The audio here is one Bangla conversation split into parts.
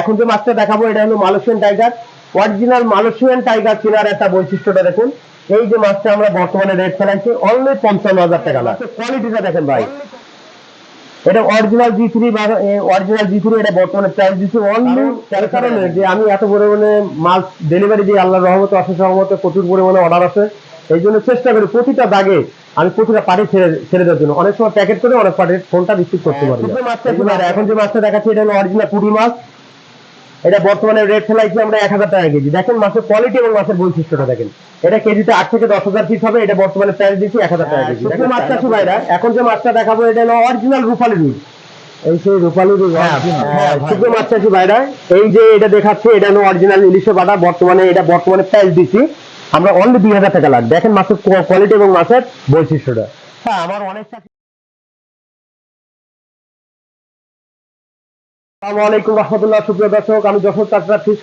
এখন যে মাছটা দেখাবো এটা হলো Malaysian tiger original Malaysian tiger চেনার একটা বৈশিষ্ট্যটা দেখুন। এই যে মাছটা আমরা বর্তমানে রেট ফেলাইছি অনলি পঞ্চান্ন হাজার টাকা লাখ কোয়ালিটিটা দেখেন ভাই। এটা অরিজিনাল জি থ্রি বা অরিজিনাল জি থ্রি এটা বর্তমানে প্রাইস দিচ্ছি অনলি তার কারণে যে আমি এত পরিমাণে মাছ ডেলিভারি দিই আল্লাহ রহমতে অশেষ রহমতে প্রচুর পরিমাণে অর্ডার আছে। এই জন্য চেষ্টা করি প্রতিটা দাগে আমি প্রতিটা পাটি ছেড়ে ছেড়ে দেওয়ার জন্য। অনেক সময় প্যাকেট করে অনেক পাটির ফোনটা রিসিভ করতে পারি জন্য আর এখন যে মাছটা দেখাচ্ছি এটা হলো অরিজিনাল পুঁটি মাছ। এটা বর্তমানে রেট ফেলাইছি আমরা এক হাজার টাকা কেজি? দেখেন মাছের কোয়ালিটি এবং মাছের বৈশিষ্ট্যটা দেখেন। এটা কেজিতে আট থেকে দশ হাজার পিস হবে এটা বর্তমানে প্রাইস দিচ্ছি এক হাজার টাকা কেজি। দেখেন মাছটা কি ভাইরা এখন যে মাছটা দেখাবো এটা হলো অরিজিনাল রূপালি রুই। এই সেই রূপালী রূপ হ্যাঁ শুধু মাছটা কি ভাইরা। এই যে এটা দেখাচ্ছে এটা হলো অরিজিনাল ইলিশে বাটা। বর্তমানে এটা বর্তমানে প্রাইস দিচ্ছি আমরা অনলি দুই হাজার টাকা লাগবে। দেখেন মাছের কোয়ালিটি এবং মাছের বৈশিষ্ট্যটা। হ্যাঁ আমার অনেক আসসালামু রহমতুল্লাহ, সুপ্রিয় দর্শক, আমি যশোর চাষরা ফিস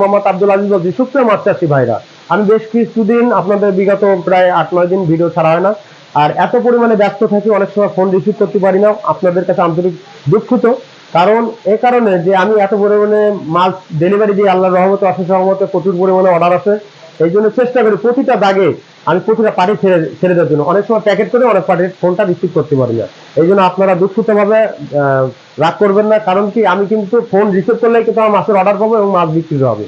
মোহাম্মদ আব্দুল আজিজ বলছি। সুপ্রিয় মাছ ভাইরা, আমি বেশ কিছুদিন আপনাদের বিগত প্রায় আট, নয় দিন ভিডিও ছাড়া হয় না। আর এত পরিমাণে ব্যস্ত থাকি, অনেক সময় ফোন রিসিভ করতে পারি না। আপনাদের কাছে আন্তরিক দুঃখিত। কারণ এ কারণে যে আমি এত পরিমাণে মাছ ডেলিভারি আল্লাহ প্রচুর পরিমাণে অর্ডার আছে। এই জন্য চেষ্টা করি প্রতিটা দাগে আমি প্রতিটা পাটি ছেড়ে ছেড়ে দেওয়ার জন্য। অনেক সময় প্যাকেট করে, অনেক পাটির ফোনটা রিসিভ করতে পারি না। এই জন্য আপনারা দুঃখিত ভাবে রাগ করবেন না, কারণ কি আমি কিন্তু ফোন রিসিভ করলে কিন্তু আমার মাছের অর্ডার পাবো এবং মাছ বিক্রি হবে।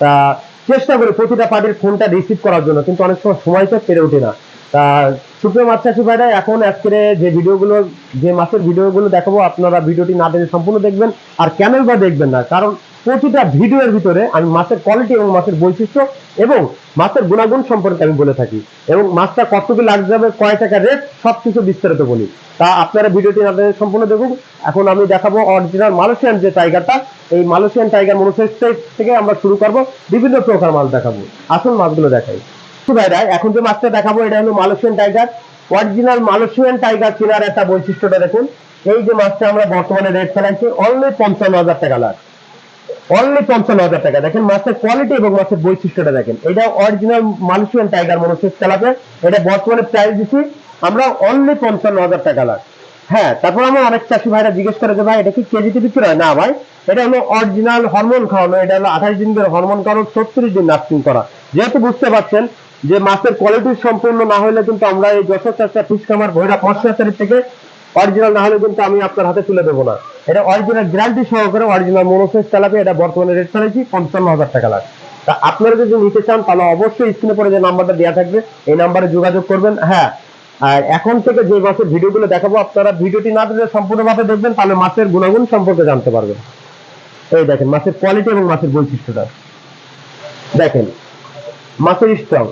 তা চেষ্টা করি প্রতিটা পার্টির ফোনটা রিসিভ করার জন্য, কিন্তু অনেক সময় সময়টা পেরে ওঠে না। তা সুপ্রিয় মাছ চাষি ভাইরা, এখন আজকের যে ভিডিওগুলো, যে মাছের ভিডিওগুলো দেখাবো, আপনারা ভিডিওটি না দেখে সম্পূর্ণ দেখবেন, আর কেন বা দেখবেন না, কারণ প্রতিটা ভিডিওর ভিতরে আমি মাছের কোয়ালিটি এবং মাছের বৈশিষ্ট্য এবং মাছের গুণাগুণ সম্পর্কে আমি বলে থাকি। এবং মাছটা কতটুকু লাগ যাবে কয় টাকা রেট সবকিছু বিস্তারিত বলি। তা আপনারা ভিডিওটি দেখে সম্পূর্ণ দেখুন। এখন আমি দেখাবো অরিজিনাল মালয়েশিয়ান যে টাইগারটা এই মালয়েশিয়ান টাইগার মনোসেক্স থেকে আমরা শুরু করব, বিভিন্ন প্রকার মাছ দেখাবো। আসল মাছগুলো দেখাই। ভাইরা, এখন যে মাছটা দেখাবো, এটা হলো Malaysian tiger original Malaysian tiger চেনার একটা বৈশিষ্ট্যটা দেখুন। এই যে মাছটা আমরা বর্তমানে রেট ফেলাইছি অনলি পঞ্চান্ন হাজার টাকা লাখ অনলি পঞ্চান্ন হাজার টাকা। দেখেন মাছের কোয়ালিটি এবং মাছের বৈশিষ্ট্যটা দেখেন। এটা অরিজিনাল মালয়েশিয়ান টাইগার মনোসেক্স চালাতে এটা বর্তমানে প্রাইস দিচ্ছি আমরা অনলি পঞ্চান্ন হাজার টাকা লাখ। হ্যাঁ তারপর আমার অনেক চাষি ভাইরা জিজ্ঞেস করে যে, ভাই, এটা কি কেজিতে বিক্রি হয়? না, ভাই, এটা হলো অরিজিনাল হরমোন খাওয়ানো। এটা হলো আঠাশ দিন ধরে হরমোন খাওয়ানো, ছত্রিশ দিন নার্সিং করা। যেহেতু বুঝতে পারছেন যে মাছের কোয়ালিটি সম্পূর্ণ না হলে কিন্তু আমরা এই যশোর চাষটা ফিস কামার ভৈরা মৎস্যাচারী থেকে অরিজিনাল না হলে কিন্তু আমি আপনার হাতে তুলে দেবো না। এটা অরিজিনাল গ্যারান্টি সহকারে অরিজিনাল মনোসেস চালাবে এটা বর্তমানে রেট চালাইছি, পঞ্চান্ন হাজার টাকা লাখ তা আপনারা যদি নিতে চান, তাহলে অবশ্যই স্ক্রিনে পরে যে নাম্বারটা দেওয়া থাকবে, এই নাম্বারে যোগাযোগ করবেন। হ্যাঁ আর এখন থেকে যে মাছের ভিডিওগুলো দেখাবো, আপনারা ভিডিওটি না দিলে সম্পূর্ণভাবে দেখবেন, তাহলে মাছের গুণাগুণ সম্পর্কে জানতে পারবেন। এই দেখেন মাছের কোয়ালিটি এবং মাছের বৈশিষ্ট্যটা। দেখেন মাছের স্ট্রং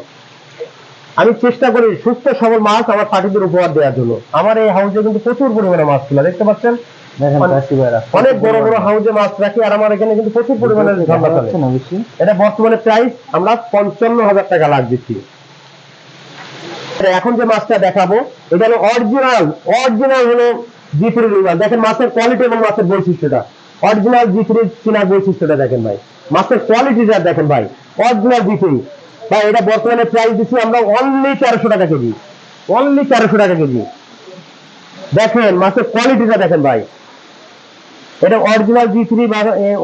আমি চেষ্টা করি সুস্থ সবল মাছ আমার পার্টিদের উপহার দেওয়ার জন্য। আমার এই হাউসে কিন্তু প্রচুর পরিমাণে মাছ ছিল দেখতে পাচ্ছেন? অনেক- বড় বড় হাউসে মাছ রাখি আর আমার এখানে কিন্তু প্রচুর পরিমাণে ঝর্ণা চলে এটা বর্তমানে প্রাইস আমরা পঞ্চান্ন হাজার টাকা লাখ দিচ্ছি। এখন যে মাছটা দেখাবো এটা হলো অরিজিনাল অরিজিনাল হলো জি থ্রি দেখেন মাছের কোয়ালিটি এবং মাছের বৈশিষ্ট্যটা। অরিজিনাল জি থ্রি চিনার বৈশিষ্ট্যটা দেখেন ভাই। মাছের কোয়ালিটিটা দেখেন ভাই অরিজিনাল জি থ্রি ভাই এটা বর্তমানে প্রাইস দিচ্ছি আমরা অনলি তেরোশো টাকা কেজি। অনলি তেরোশো টাকা কেজি। দেখেন মাছের কোয়ালিটিটা দেখেন ভাই। এটা original G three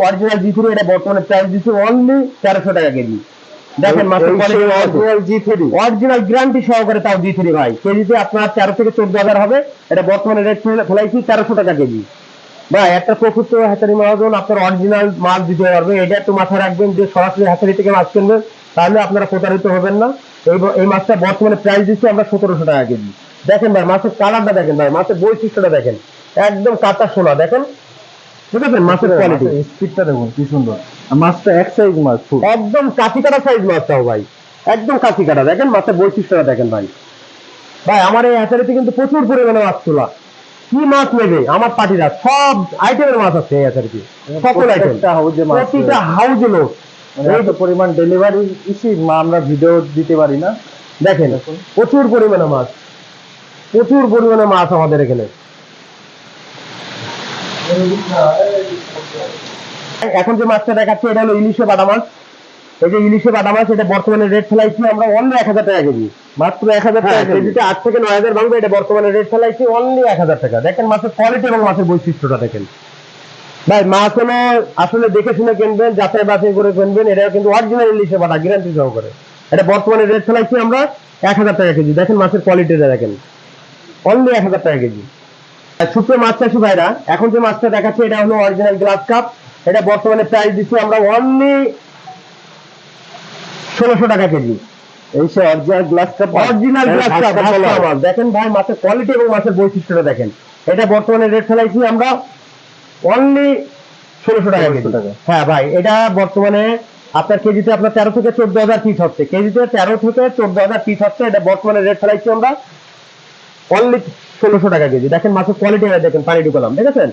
original G three এটা বর্তমানে প্রাইস দিচ্ছি অনলি তেরোশো টাকা কেজি। দেখেন মাছের quality original G three original guarantee সহকারে তাও জি থ্রি ভাই। কেজিতে আপনার তেরো থেকে চোদ্দ হাজার হবে। এটা বর্তমানে রেট ফেলাইছি তেরোশো টাকা কেজি। ভাই একটা প্রকৃত হাতারি মহাজন আপনার অরিজিনাল মাছ দিতে পারবে। এটা একটু মাথায় রাখবেন যে সরাসরি হাতারি থেকে মাছ কিনবেন তাহলে আপনারা প্রতারিত হবেন না। এই এই মাছটা বর্তমানে প্রাইস দিচ্ছি আমরা সতেরোশো টাকা কেজি। দেখেন ভাই মাছের কালারটা দেখেন ভাই মাছের বৈশিষ্ট্যটা দেখেন। একদম কাঁচা সোনা দেখেন? ঠিক আছে? মাছের কোয়ালিটি স্পিডটা দেখুন কি সুন্দর। মাছটা এক সাইজ মাছ একদম কাঁচি কাটা সাইজ মাছটাও ভাই। একদম কাঁচি কাটা দেখেন? মাছের বৈশিষ্ট্যটা দেখেন ভাই। ভাই আমার এই হ্যাচারিতে কিন্তু প্রচুর পরিমাণে মাছ তোলা। কি মাছ নেবে? আমার পার্টিরা সব আইটেমের মাছ আছে এই হ্যাচারিতে সকল আইটেম মাছ প্রতিটা হাউজে লোক মানে এত পরিমাণ ডেলিভারি আমরা ভিডিও দিতে পারি না। দেখেন প্রচুর পরিমাণে মাছ। প্রচুর পরিমাণে মাছ আমাদের এখানে। এখন যে মাছটা দেখাচ্ছি এটা হলো ইলিশে বাটা মাছ। এই যে ইলিশে বাটা মাছ এটা বর্তমানে রেট ফেলাইছি আমরা অন্য এক হাজার টাকা কেজি। মাত্র এক হাজার হ্যাঁ, টাকা কেজিতে আট থেকে নয় হাজার ভাঙবে এটা বর্তমানে রেট ফেলাইছি অনলি এক হাজার টাকা। দেখেন মাছের কোয়ালিটি এবং মাছের বৈশিষ্ট্যটা দেখেন। ভাই হলো আসলে দেখে শুনে কিনবেন যাচাই বাছাই করে কিনবেন এটা কিন্তু অরিজিনাল ইলিশে পাটা গ্যারান্টি সহকারে। এটা বর্তমানে রেট চালাইছি আমরা এক হাজার টাকা কেজি। দেখেন মাছের কোয়ালিটিটা দেখেন। অনলি এক হাজার টাকা কেজি। ছোট্ট মাছ চাষি ভাইরা এখন যে মাছটা দেখাচ্ছে এটা হলো অরিজিনাল গ্লাস কাপ এটা বর্তমানে প্রাইস দিচ্ছি আমরা অনলি ষোলোশো টাকা কেজি। এই সে original glass cup original glass cup দেখেন ভাই মাছের কোয়ালিটি এবং মাছের বৈশিষ্ট্যটা দেখেন। এটা বর্তমানে রেট ফেলাইছি আমরা অনলি ষোলোশো টাকা কেজি। 1600 টাকা। হ্যাঁ ভাই এটা বর্তমানে আপনার কেজিতে আপনার তেরো থেকে চোদ্দ হাজার পিস হচ্ছে। কেজিতে তেরো থেকে চোদ্দ হাজার পিস হচ্ছে এটা বর্তমানে রেট ফেলাইছি আমরা অনলি ষোলোশো টাকা কেজি। দেখেন মাছের কোয়ালিটি দেখেন পানি ঢুকালাম দেখেছেন?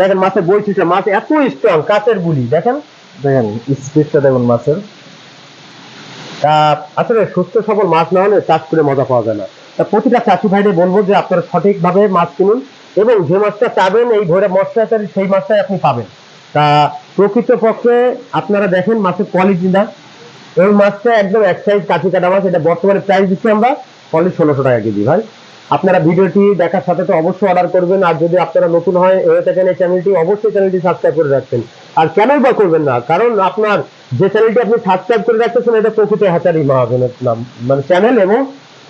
দেখেন মাছের বৈশিষ্ট্য মাছ এত স্ট্রং কাঁচের গুলি দেখেন? দেখেন স্পিডটা দেখুন মাছের। আসলে সুস্থ সবল মাছ না হলে চাষ করে মজা পাওয়া যায় না। তা প্রতিটা চাষি ভাইদের বলব যে আপনারা সঠিকভাবে মাছ কিনুন এবং যে মাছটা চাবেন, এই ভোরে মশলাচারি সেই মাছটাই আপনি পাবেন। তা প্রকৃতপক্ষে আপনারা দেখেন মাছের কোয়ালিটি না এই মাছটা একদম এক সাইজ কাঠি কাটা মাছ, এটা বর্তমানে প্রাইস দিচ্ছি আমরা অনলি ষোলোশো টাকা কেজি, ভাই। আপনারা ভিডিওটি দেখার সাথে তো অবশ্যই অর্ডার করবেন, আর যদি আপনারা নতুন হয় হয়ে থাকেন এই চ্যানেলটি অবশ্যই চ্যানেলটি সাবস্ক্রাইব করে রাখবেন। আর কেন বা করবেন না, কারণ আপনার যে চ্যানেলটি আপনি সাবস্ক্রাইব করে রাখতেছেন, এটা প্রকৃত হ্যাচারি মহাজনের নাম মানে চ্যানেল এবং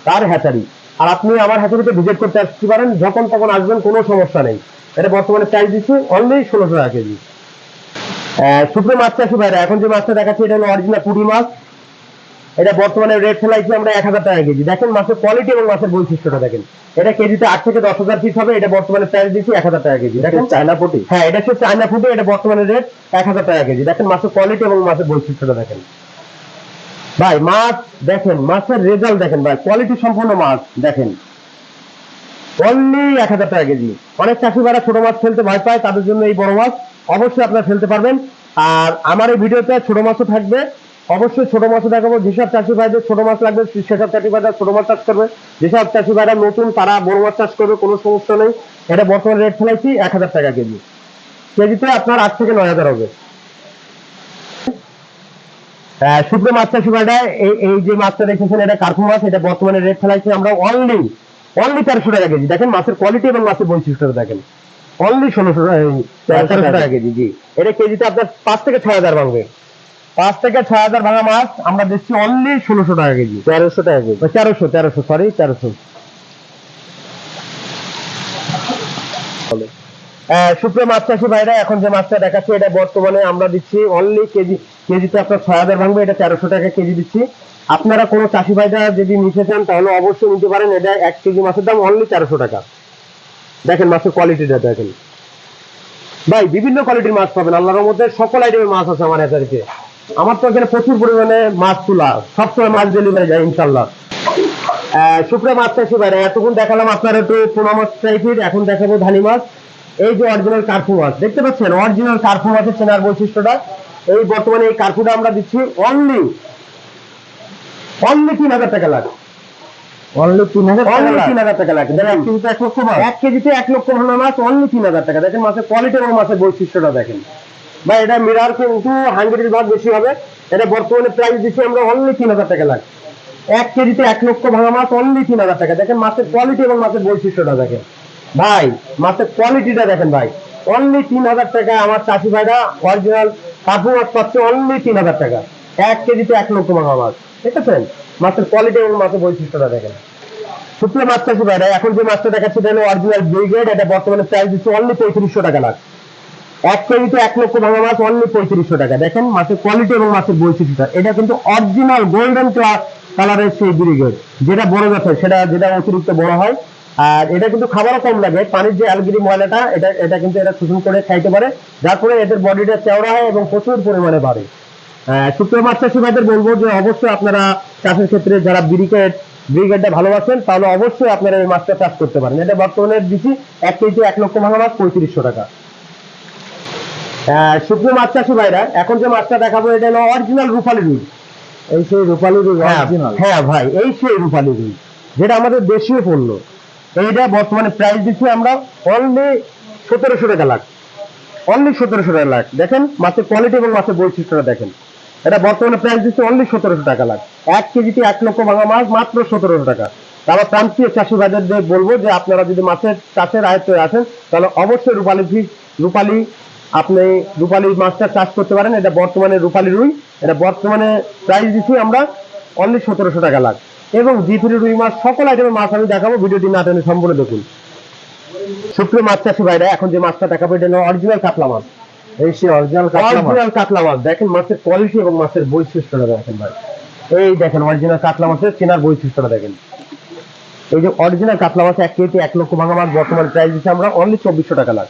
তার হ্যাচারি। আর আপনি আমার হ্যাচারিতে ভিজিট করতে আসতে পারেন যখন তখন আসবেন কোনো সমস্যা নেই। এটা বর্তমানে প্রাইস দিচ্ছি অনলি ষোলোশো টাকা কেজি। শুকনো মাছ চাষি ভাইরা এখন যে মাছটা দেখাচ্ছি এটা হলো অরিজিনাল পুঁটি মাছ। এটা বর্তমানে রেট ফেলাইছি আমরা এক হাজার টাকা কেজি। দেখেন মাছের কোয়ালিটি এবং মাছের বৈশিষ্ট্যটা দেখেন। এটা কেজিতে আট থেকে দশ হাজার পিস হবে এটা বর্তমানে প্রাইস দিচ্ছি এক হাজার টাকা কেজি। দেখেন চায়না পটি? হ্যাঁ এটা হচ্ছে চায়না ফুটে এটা বর্তমানে রেট এক হাজার টাকা কেজি। দেখেন মাছের কোয়ালিটি এবং মাছের বৈশিষ্ট্যটা দেখেন। ভাই, মাছ দেখেন, মাছের রেজাল্ট দেখেন ভাই কোয়ালিটি সম্পন্ন মাছ দেখেন। অনলি এক হাজার টাকা কেজি। অনেক চাষি ভাইরা ছোট মাছ ফেলতে ভয় পায়, তাদের জন্য এই বড় মাছ অবশ্যই আপনারা ফেলতে পারবেন। আর আমার এই ভিডিওতে ছোট মাছও থাকবে। অবশ্যই ছোট মাছও দেখাবো। যেসব চাষি ভাইদের ছোট মাছ লাগবে সেসব চাষি ভাইরা ছোট মাছ চাষ করবে। যেসব চাষি ভাইরা নতুন, তারা বড় মাছ চাষ করবে, কোনো সমস্যা নেই। এটা বর্তমানে রেট ফেলাইছি এক হাজার টাকা কেজি। কেজিতে আপনার আট থেকে নয় হাজার হবে। শুকনো মাছ চাষি ভাইরা এই এই যে মাছটা দেখেছেন এটা কার্পু মাছ এটা বর্তমানে রেট ফেলাইছি আমরা অনলি অনলি তেরোশো টাকা কেজি। দেখেন মাছের কোয়ালিটি এবং মাছের বৈশিষ্ট্যটা দেখেন। অনলি ষোলোশো তেরোশো টাকা কেজি জি। এটা কেজিতে আপনার পাঁচ থেকে ছয় হাজার ভাঙবে। পাঁচ থেকে ছয় হাজার ভাঙা মাছ আমরা দিচ্ছি অনলি ষোলোশো টাকা কেজি। তেরোশো টাকা কেজি। তেরোশো তেরোশো সরি তেরোশো। শুক্র মাছ চাষি ভাইরা, এখন যে মাছটা দেখাচ্ছি, এটা বর্তমানে আমরা দিচ্ছি অনলি কেজি, কেজিতে আপনার ছয় হাজার ভাঙবে, এটা তেরোশো টাকা কেজি দিচ্ছি। আপনারা কোনো চাষি ভাইরা যদি নিতে চান, তাহলে অবশ্যই নিতে পারেন, এটা এক কেজি মাছের দাম অনলি তেরোশো টাকা। দেখেন মাছের কোয়ালিটিটা দেখেন। ভাই, বিভিন্ন কোয়ালিটির মাছ পাবেন, আল্লাহর মধ্যে সকল আইটেমের মাছ আছে আমার এখানে আমার তো এখানে প্রচুর পরিমাণে মাছ তোলা, সবসময় মাছ ডেলিভারি যায় ইনশাল্লাহ শুকনো মাছ চাষি ভাইরা, এতক্ষণ দেখালাম আপনার একটু পোনা মাছ টাইপের এখন দেখাবো ধানি মাছ। এই যে অরিজিনাল কার্পু মাছ দেখতে পাচ্ছেন? অরিজিনাল কার্পু মাছের চেনার বৈশিষ্ট্যটা। এই বর্তমানে এই কার্পুটা আমরা দিচ্ছি অনলি অনলি তিন হাজার টাকা অনলি তিন হাজার টাকা অনলি তিন হাজার টাকা লাখ এক কেজিতে এক লক্ষ মাছ এক কেজিতে এক লক্ষ ভাঙা মাছ অনলি তিন হাজার টাকা। দেখেন মাছের কোয়ালিটি এবং মাছের বৈশিষ্ট্যটা দেখেন। ভাই এটা মিরার কিন্তু হাঙ্গেরির ভাগ বেশি হবে। এটা বর্তমানে প্রাইস দিচ্ছি আমরা অনলি তিন হাজার টাকা এক কেজিতে এক লক্ষ ভাঙা মাছ অনলি তিন হাজার টাকা। দেখেন মাছের কোয়ালিটি এবং মাছের বৈশিষ্ট্যটা দেখেন। ভাই মাছের কোয়ালিটিটা দেখেন ভাই। অনলি তিন হাজার টাকা আমার চাষি ভাইরা অরিজিনাল কাপু মাছ পাচ্ছে অনলি তিন হাজার টাকা। এক কেজিতে এক লক্ষ ভাঙা মাছ। ঠিক আছে মাছের কোয়ালিটি এবং মাছের বৈশিষ্ট্যটা দেখেন। শুক্লো মাছ চাষি ভাইরা, এখন যে মাছটা দেখাচ্ছি, এটা হলো অরিজিনাল ব্রিগেড এটা বর্তমানে প্রাইস দিচ্ছে অনলি পঁয়ত্রিশশো টাকা লাখ। এক কেজিতে এক লক্ষ ভাঙা মাছ অনলি পঁয়ত্রিশশো টাকা। দেখেন মাছের কোয়ালিটি এবং মাছের বৈশিষ্ট্যটা। এটা কিন্তু অরিজিনাল গোল্ডেন কালারের সেই ব্রিগেড যেটা বড় গাছের সেটা যেটা অতিরিক্ত বড় হয় আর এটা কিন্তু খাবারও কম লাগে। পানির যে অ্যালগিরি ময়লাটা এটা এটা কিন্তু এটা শোষণ করে খাইতে পারে। যার ফলে এদের বডিটা চওড়া হয় এবং প্রচুর পরিমাণে বাড়ে। শুক্র মাছ চাষি ভাইদের বলব যে অবশ্যই আপনারা চাষের ক্ষেত্রে যারা ব্রিগেড ব্রিগেডটা ভালোবাসেন তাহলে অবশ্যই আপনারা এই মাছটা চাষ করতে পারেন। এটা বর্তমানে দিচ্ছি এক কেজি এক লক্ষ ভাঙা মাছ পঁয়ত্রিশশো টাকা। শুকনো মাছ চাষি ভাইরা এখন যে মাছটা দেখাবো এটা হলো অরিজিনাল রূপালী রুই। এই সেই রূপালী রুই হ্যাঁ, হ্যাঁ ভাই এই সেই রূপালী রুই যেটা আমাদের দেশীয় পণ্য। এইটা বর্তমানে প্রাইস দিচ্ছি আমরা অনলি সতেরোশো টাকা লাখ। অনলি সতেরোশো টাকা লাখ। দেখেন মাছের কোয়ালিটি এবং মাছের বৈশিষ্ট্যটা দেখেন। এটা বর্তমানে প্রাইস দিচ্ছে অনলি সতেরোশো টাকা লাখ। এক কেজিতে এক লক্ষ ভাঙা মাছ মাত্র সতেরোশো টাকা। তারপর প্রান্তীয় চাষি ভাইদের বলব যে আপনারা যদি মাছের চাষের আয়ত্তে আসেন, তাহলে অবশ্যই রূপালী ফিস রূপালী, আপনি রূপালী মাছটা চাষ করতে পারেন। এটা বর্তমানে রূপালী রুই। এটা বর্তমানে প্রাইস দিচ্ছি আমরা অনলি সতেরোশো টাকা লাখ। এবং জি থ্রি রুই মাছ সকল আইটেমের মাছ আমি দেখাবো ভিডিওটি না টেনে সম্পূর্ণ দেখুন। সুপ্রিয় মাছ চাষি ভাইরা এখন যে মাছটা দেখাবো এটা হলো অরিজিনাল কাতলা মাছ। এই সে অরিজিনাল কাতলা মাছ। অরিজিনাল কাতলা মাছ। দেখেন মাছের কোয়ালিটি এবং মাছের বৈশিষ্ট্যটা দেখেন ভাই। এই দেখেন অরিজিনাল কাতলা মাছের চেনার বৈশিষ্ট্যটা দেখেন। এই যে অরিজিনাল কাতলা মাছ এক কেজি এক লক্ষ ভাঙা মাছ বর্তমান প্রাইস দিচ্ছে আমরা অনলি চব্বিশশো টাকা লাখ।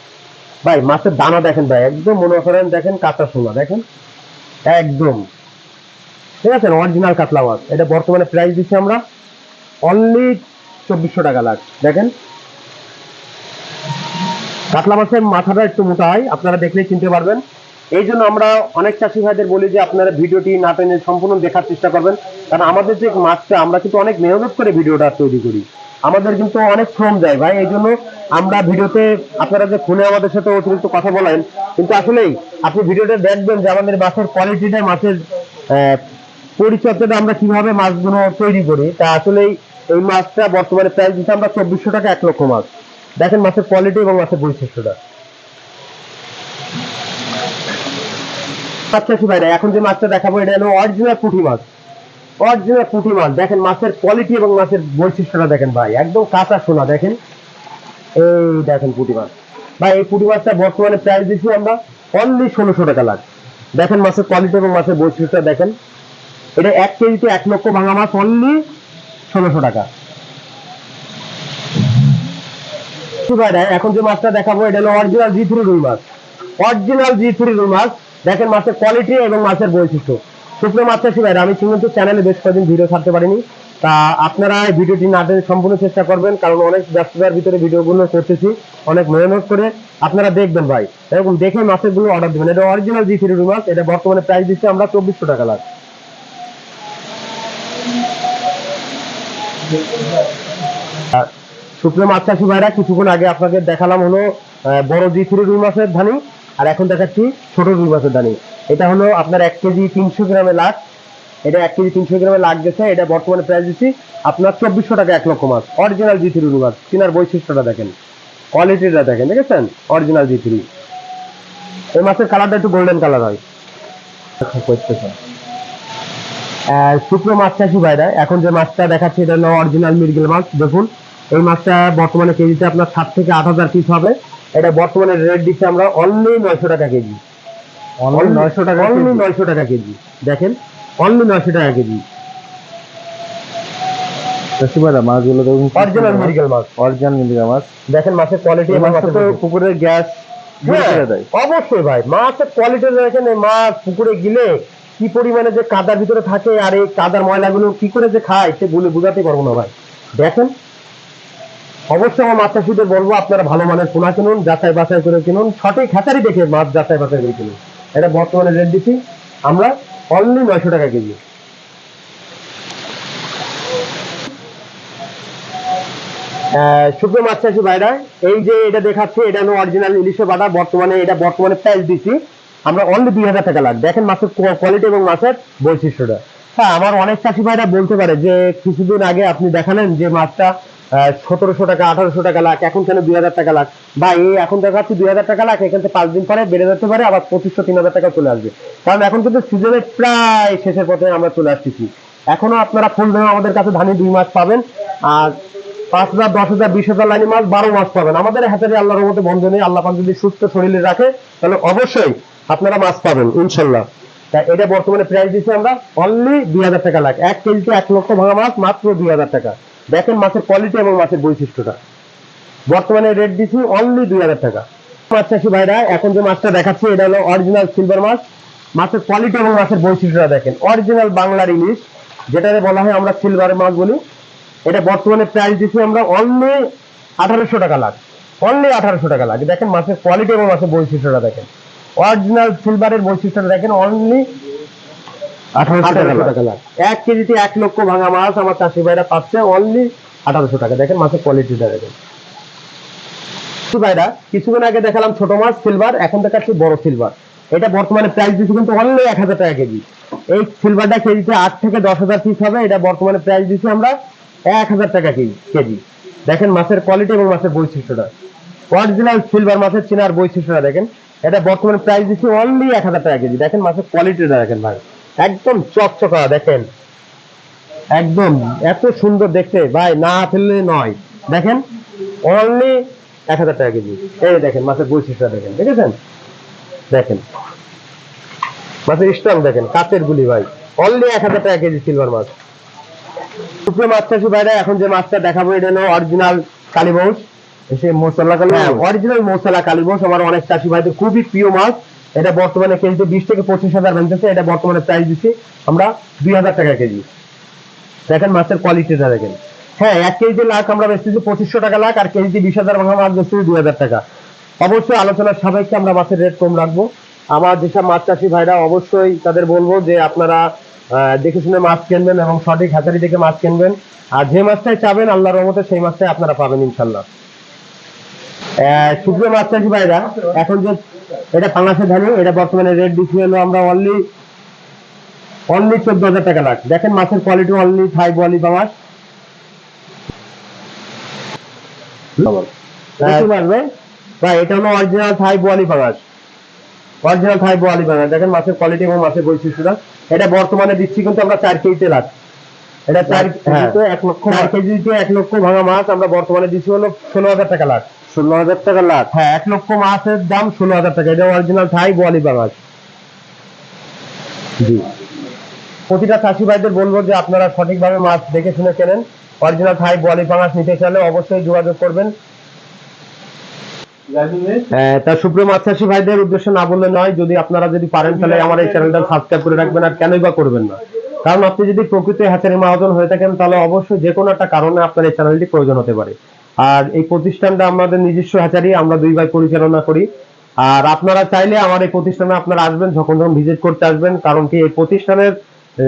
ভাই মাছের দানা দেখেন ভাই একদম মনে করেন দেখেন কাঁচা সোনা দেখেন? একদম। ঠিক আছে অরিজিনাল কাতলা মাছ এটা বর্তমানে প্রাইস দিচ্ছি আমরা অনলি চব্বিশশো টাকা লাখ দেখেন। কাতলা মাছের মাথাটা একটু মোটা হয়, আপনারা দেখলেই চিনতে পারবেন। এই জন্য আমরা অনেক চাষি ভাইদের বলি যে, আপনারা ভিডিওটি না টেনে সম্পূর্ণ দেখার চেষ্টা করবেন। কারণ আমাদের যে মাছটা, আমরা কিন্তু অনেক মেহনত করে ভিডিওটা তৈরি করি। আমাদের কিন্তু অনেক শ্রম যায় ভাই, এই জন্য আমরা ভিডিওতে আপনারা যে ফোনে আমাদের সাথে অতিরিক্ত কথা বলেন, কিন্তু আসলেই আপনি ভিডিওটা দেখবেন যে আমাদের মাছের কোয়ালিটিটা মাছের পরিচর্যাটা আমরা কীভাবে মাছগুলো তৈরি করি, তা আসলেই এই মাছটা বর্তমানে প্রাইস দিচ্ছে আমরা চব্বিশশো টাকা এক লক্ষ মাছ। দেখেন মাছের কোয়ালিটি এবং মাছের বৈশিষ্ট্যটা। আচ্ছা ভাইরা, এখন যে মাছটা দেখাবো, এটা হলো অরিজিনাল পুঁটি মাছ। অরিজিনাল পুঁটি মাছ। দেখেন মাছের কোয়ালিটি এবং মাছের বৈশিষ্ট্যটা দেখেন ভাই, একদম কাঁচা সোনা, দেখেন। এই দেখেন পুঁটি মাছ। ভাই, এই পুঁটি মাছটা বর্তমানে প্রাইস দিচ্ছি আমরা অনলি ষোলোশো টাকা লাখ। দেখেন মাছের কোয়ালিটি এবং মাছের বৈশিষ্ট্যটা দেখেন। এটা এক কেজিতে এক লক্ষ ভাঙা মাছ অনলি ষোলোশো টাকা। এখন যে মাছটা দেখাবো, এটা হলো অরিজিনাল জি থ্রি রুই মাছ। অরিজিনাল জি থ্রি রুই মাছ, দেখেন মাছের কোয়ালিটি এবং মাছের বৈশিষ্ট্য। শুকনো মাছটা চাষি আমি কিন্তু চ্যানেলে বেশ কয়েকদিন ভিডিও ছাড়তে পারিনি। তা আপনারা এই ভিডিওটি না সম্পূর্ণ চেষ্টা করবেন, কারণ অনেক ব্যস্ততার ভিতরে ভিডিওগুলো করতেছি, অনেক মেহনত করে। আপনারা দেখবেন ভাই এরকম দেখে মাছেরগুলো অর্ডার দেবেন। এটা অরিজিনাল জি থ্রি রুই মাছ, এটা বর্তমানে প্রাইস দিচ্ছে আমরা চব্বিশশো টাকা লাখ। শুকনো মাছ ভাইরা কিছুক্ষণ আগে আপনাকে দেখালাম হলো বড় জি থ্রি রুই মাছের ধানি আর এখন দেখাচ্ছি ছোট রুই মাছের ধানি। এটা হলো আপনার এক কেজি তিনশো গ্রামে লাখ। এটা এক কেজি তিনশো গ্রামে লাখ গেছে এটা বর্তমানে প্রাইস দিচ্ছি আপনার চব্বিশশো টাকা এক লক্ষ মাছ। অরিজিনাল জি থ্রি রুই মাছ কেনার বৈশিষ্ট্যটা দেখেন কোয়ালিটিটা দেখেন দেখেছেন? Original G three. এই মাছের কালারটা একটু গোল্ডেন কালার হয়। করতেছে আহ, শুকনো মাছ চাষি ভাইরা এখন যে মাছটা দেখাচ্ছি এটা হলো অরিজিনাল মিরগেল মাছ। দেখুন এই মাছটা বর্তমানে কেজিতে আপনার সাত থেকে আট হাজার পিস হবে। এটা বর্তমানে রেট দিচ্ছি আমরা অনলি নয়শো টাকা কেজি। অনলি নয়শো টাকা অনলি নয়শো টাকা কেজি। দেখেন অনলি নয়শো টাকা কেজি। চাষি মাছগুলো দেখুন অরিজিনাল মিরগেল মাছ। অরিজিনাল মিলিকা মাছ। দেখেন মাছের কোয়ালিটি তো পুকুরের গ্যাস দেয় অবশ্যই ভাই মাছের কোয়ালিটি দেখেন মাছ পুকুরে গিলে কি পরিমাণে যে কাদার ভিতরে থাকে আর এই কাদার ময়লাগুলো কি করে যে খায়, সে বলে বোঝাতে পারব না ভাই। দেখেন, অবশ্যই আমার মাছ চাষিদের বলব, আপনারা ভালো মানের পোনা কিনুন, যাচাই বাছাই করে কিনুন, সঠিক হ্যাচারি দেখে মাছ যাচাই বাছাই করে কিনুন। এটা বর্তমানে রেট দিচ্ছি, আমরা অনলি নয়শো টাকা কেজি। শুকনো মাছ চাষি ভাইরা, এই যে এটা দেখাচ্ছে, এটা হলো অরিজিনাল ইলিশে বাটা, বর্তমানে এটা বর্তমানে প্রাইস দিচ্ছি। আমরা অনলি দুই হাজার টাকা লাগ দেখেন মাছের কোয়ালিটি এবং মাছের বৈশিষ্ট্যটা। হ্যাঁ আমার অনেক চাষি ভাইরা বলতে পারে যে, কিছুদিন আগে আপনি দেখালেন যে মাছটা সতেরোশো টাকা, আঠারোশো টাকা লাখ, এখন কেন দুই হাজার টাকা লাখ? বা এই এখন দেখাচ্ছি দুই হাজার টাকা লাখ, এখান থেকে পাঁচ দিন পরে বেড়ে যেতে পারে, আবার পঁচিশশো, তিন হাজার টাকা চলে আসবে। কারণ এখন কিন্তু সিজনের প্রায় শেষের পথে আমরা চলে আসতেছি। এখনও আপনারা ফুল দেওয়া আমাদের কাছে ধানি দুই মাস পাবেন, আর পাঁচ হাজার, দশ হাজার, বিশ হাজার লাইনে মাছ বারো মাস পাবেন। আমাদের হাতের আল্লাহর মতো বন্ধ নেই। আল্লাহ যদি সুস্থ শরীরে রাখে, তাহলে অবশ্যই আপনারা মাছ পাবেন, ইনশাল্লাহ। তা এটা বর্তমানে প্রাইস দিচ্ছি আমরা অনলি দুই হাজার টাকা লাখ। এক কেজিতে এক লক্ষ ভাঙা মাছ মাত্র দুই হাজার টাকা। দেখেন মাছের কোয়ালিটি এবং মাছের বৈশিষ্ট্যটা। বর্তমানে রেট দিচ্ছি অনলি দুই হাজার টাকা। মাছ চাষি ভাইরা, এখন যে মাছটা দেখাচ্ছি, এটা হলো অরিজিনাল সিলভার মাছ। মাছের কোয়ালিটি এবং মাছের বৈশিষ্ট্যটা দেখেন। অরিজিনাল বাংলার ইলিশ, যেটাকে বলা হয় আমরা সিলভার মাছ বলি। এটা বর্তমানে প্রাইস দিচ্ছি আমরা অনলি আঠারোশো টাকা লাখ। অনলি আঠারোশো টাকা লাগে দেখেন মাছের কোয়ালিটি এবং মাছের বৈশিষ্ট্যটা দেখেন। অরিজিনাল সিলভারের বৈশিষ্ট্যটা দেখেন অনলি আঠারোশো টাকা এক কেজিতে এক লক্ষ ভাঙা মাছ আমার চাষি ভাইরা পাচ্ছে অনলি আঠারোশো টাকা। দেখেন মাছের কোয়ালিটিটা দেখেন। ভাইরা কিছুদিন আগে দেখালাম ছোট মাছ সিলভার এখন দেখাচ্ছি বড় সিলভার এটা বর্তমানে প্রাইস দিচ্ছি কিন্তু অনলি এক হাজার টাকা কেজি। এই সিলভারটা কেজিতে আট থেকে দশ হাজার পিস হবে এটা বর্তমানে প্রাইস দিচ্ছি আমরা এক হাজার টাকা কেজি কেজি। দেখেন মাছের কোয়ালিটি এবং মাছের বৈশিষ্ট্যটা। অরিজিনাল সিলভার মাছের চেনার বৈশিষ্ট্যটা দেখেন। এটা বর্তমানে প্রাইস দিচ্ছি অনলি এক হাজার টাকা কেজি। দেখেন মাছের কোয়ালিটিটা দেখেন ভাই। একদম চকচকা, দেখেন। একদম এত সুন্দর দেখতে। ভাই, না ফেললে নয়। দেখেন অনলি এক হাজার টাকা কেজি। এই দেখেন মাছের বৈশিষ্ট্য দেখেন। দেখেছেন? দেখেন। মাছের স্ট্রং দেখেন। কাচের গুলি ভাই। অনলি এক হাজার টাকা কেজি সিলভার মাছ। শুকনো মাছ চাষি ভাইরা, এখন যে মাছটা দেখাবো, এটা হলো অরিজিনাল কালীবংশ সে মশলা কালো অরিজিনাল মশলা কালীবংশ আমার অনেক চাষি ভাইদের খুবই প্রিয় মাছ। এটা বর্তমানে কেজিতে বিশ থেকে পঁচিশ হাজার ভেঙতেছে এটা বর্তমানে প্রাইস দিচ্ছি আমরা দুই হাজার টাকা কেজি। দেখেন মাছের কোয়ালিটিটা দেখেন। হ্যাঁ এক কেজি লাখ আমরা বেচতেছি পঁচিশশো টাকা লাখ। আর কেজিতে বিশ হাজার ভাঙা মাছ বেচতেছি দুই হাজার টাকা। অবশ্যই আলোচনার সাপেক্ষে আমরা মাছের রেট কম রাখব। আমার যেসব মাছ চাষি ভাইরা অবশ্যই তাদের বলব যে আপনারা দেখে শুনে মাছ কিনবেন এবং সঠিক হাতারি দেখে মাছ কিনবেন। আর যে মাছটাই চাবেন আল্লাহর রহমতে সেই মাছটাই আপনারা পাবেন ইনশাল্লাহ। শুকনো মাছ চাষি ভাইরা এখন যে এটা পাঙাশে ধানি এটা বর্তমানে রেট দিচ্ছি হলো আমরা অনলি অনলি চোদ্দ হাজার টাকা লাখ। দেখেন মাছের কোয়ালিটি অনলি থাই বোয়ালি পাঙাশ বেশি মারবে ভাই এটা হলো অরিজিনাল থাই বোয়ালি পাঙাশ অরিজিনাল থাই বোয়ালি পাঙাশ দেখেন মাছের কোয়ালিটি এবং মাছের বৈশিষ্ট্যটা। এটা বর্তমানে দিচ্ছি কিন্তু আমরা চার কেজিতে লাখ। এটা চার হ্যাঁ। এক লক্ষ চার কেজিতে এক লক্ষ ভাঙা মাছ আমরা বর্তমানে দিচ্ছি হলো ষোলো হাজার টাকা লাখ। ষোলো হাজার টাকা লাখ। হ্যাঁ এক লক্ষ মাছের দাম ষোলো হাজার টাকা। এটা অরিজিনাল থাই বোয়ালি জি। প্রতিটা চাষি ভাইদের বলব যে আপনারা সঠিকভাবে মাছ দেখে শুনে কেনেন। অরিজিনাল থাই বোয়ালি পাঙাশ নিতে চাইলে অবশ্যই যোগাযোগ করবেন। তা সুপ্রিয় মাছ চাষি ভাইদের উদ্দেশ্য না বললে নয় যদি আপনারা যদি পারেন তাহলে আমার এই চ্যানেলটা সাবস্ক্রাইব করে রাখবেন আর কেনই বা করবেন না। কারণ আপনি যদি প্রকৃত হ্যাচারি মহাজন হয়ে থাকেন তাহলে অবশ্যই যে কোনো একটা কারণে আপনার এই চ্যানেলটি প্রয়োজন হতে পারে। আর এই প্রতিষ্ঠানটা আমাদের নিজস্ব হ্যাচারি, আমরা দুই ভাই পরিচালনা করি। আর আপনারা চাইলে আমার এই প্রতিষ্ঠানে আপনারা আসবেন, যখন যখন ভিজিট করতে আসবেন, কারণ কি এই প্রতিষ্ঠানের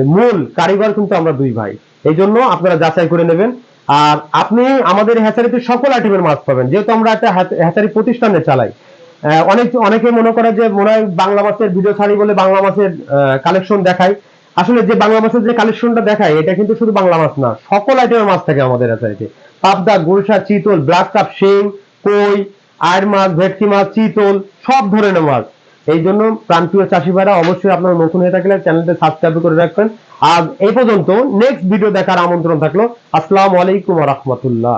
মূল কারিগর কিন্তু আমরা দুই ভাই। এই জন্য আপনারা যাচাই করে নেবেন। আর আপনি আমাদের হ্যাচারিতে সকল আইটেমের মাছ পাবেন। যেহেতু আমরা একটা হ্যাচ- হ্যাচারি প্রতিষ্ঠানে চালাই। অনেক, অনেকে মনে করে যে মনে হয় বাংলা মাছের ভিডিও ছাড়ি বলে বাংলা মাছের কালেকশন দেখায়। আসলে যে বাংলা মাছের যে কালেকশনটা দেখায়, এটা কিন্তু শুধু বাংলা মাছ না, সকল আইটেমের মাছ থাকে আমাদের হ্যাচারিতে পাবদা গোলসা চিতল, ব্ল্যাক কাপ, শিং, কই, আয়ের মাছ, ভেটকি মাছ, চিতল, সব ধরনের মাছ। এই জন্য প্রান্তীয় চাষি ভাইরা অবশ্যই আপনার নতুন হয়ে থাকলে চ্যানেলটা সাবস্ক্রাইব করে রাখবেন। আর এই পর্যন্ত নেক্সট ভিডিও দেখার আমন্ত্রণ থাকল। আসসালামু আলাইকুম রহমতুল্লাহ।